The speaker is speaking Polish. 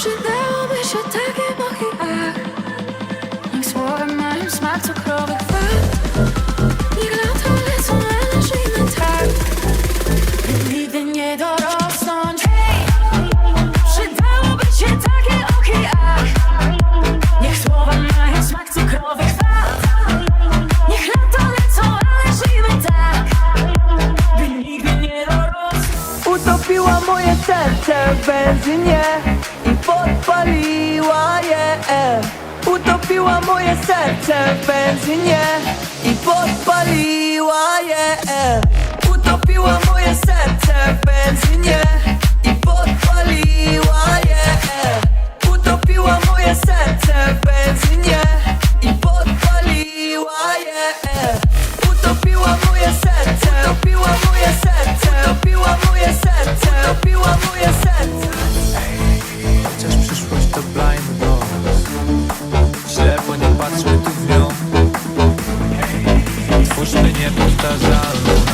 Przydałoby się takie boki, ach Niech słowem mają smak cukrowych fat Niech lato lecą, ale żyjmy tak. By nigdy nie dorosnąć. Hej! Przydałoby się takie oki, ach Niech słowa mają smak cukrowych fat Niech lato lecą, ale żyjmy tak. By nigdy nie dorosnąć. Utopiła moje serce w benzynie Utopiła moje serce w benzynie I podpaliła je. Utopiła moje serce w benzynie I podpaliła je. Utopiła moje serce w benzynie I podpaliła je. Utopiła moje serce Utopiła moje serce Utopiła moje serce Utopiła moje serce. Chociaż przyszłość to blind fantasado